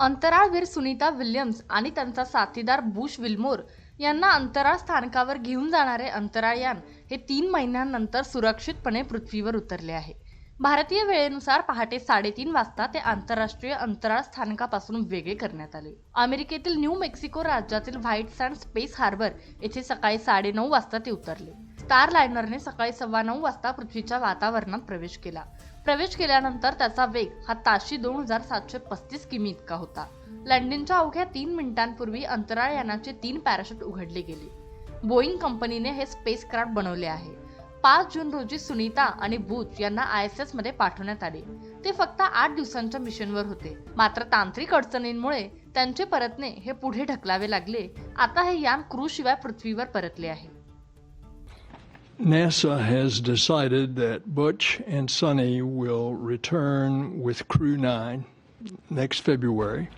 अंतराळवीर Sunita Williams आणि त्यांचा साथीदार बुश विल्मोर यांना अंतराळ स्थानकावर घेऊन जाणारे अंतराळयान हे तीन महिन्यांनंतर सुरक्षितपणे पृथ्वीवर उतरले आहे. भारतीय वेळेनुसार पहाटे साडेतीन वाजता ते आंतरराष्ट्रीय अंतराळ स्थानकापासून वेगळे करण्यात आले. अमेरिकेतील न्यू मेक्सिको राज्यातील व्हाईट सँड स्पेस हार्बर येथे सकाळी साडेनऊ वाजता ते उतरले. स्टार लायनरने सकाळी सव्वा नऊ वाजता पृथ्वीच्या वातावरणात प्रवेश केला. प्रवेश केल्यानंतर त्याचा वेग हा ताशी दोन हजार सातशे पस्तीस किमी इतका होता. लंडनच्या अवघ्या तीन मिनिटांपूर्वी अंतराळयानाचे तीन पॅराशूट उघडले गेले. बोईंग कंपनीने हे स्पेस क्राफ्ट बनवले आहे. पाच जून रोजी सुनीता आणि बुच यांना आय एस एसमध्ये पाठवण्यात आले. ते फक्त आठ दिवसांच्या मिशनवर होते. मात्र तांत्रिक अडचणींमुळे त्यांचे परतणे हे पुढे ढकलावे लागले. आता हे यान क्रू शिवाय पृथ्वीवर परतले आहे. NASA has decided that Butch and Sonny will return with Crew 9 next February.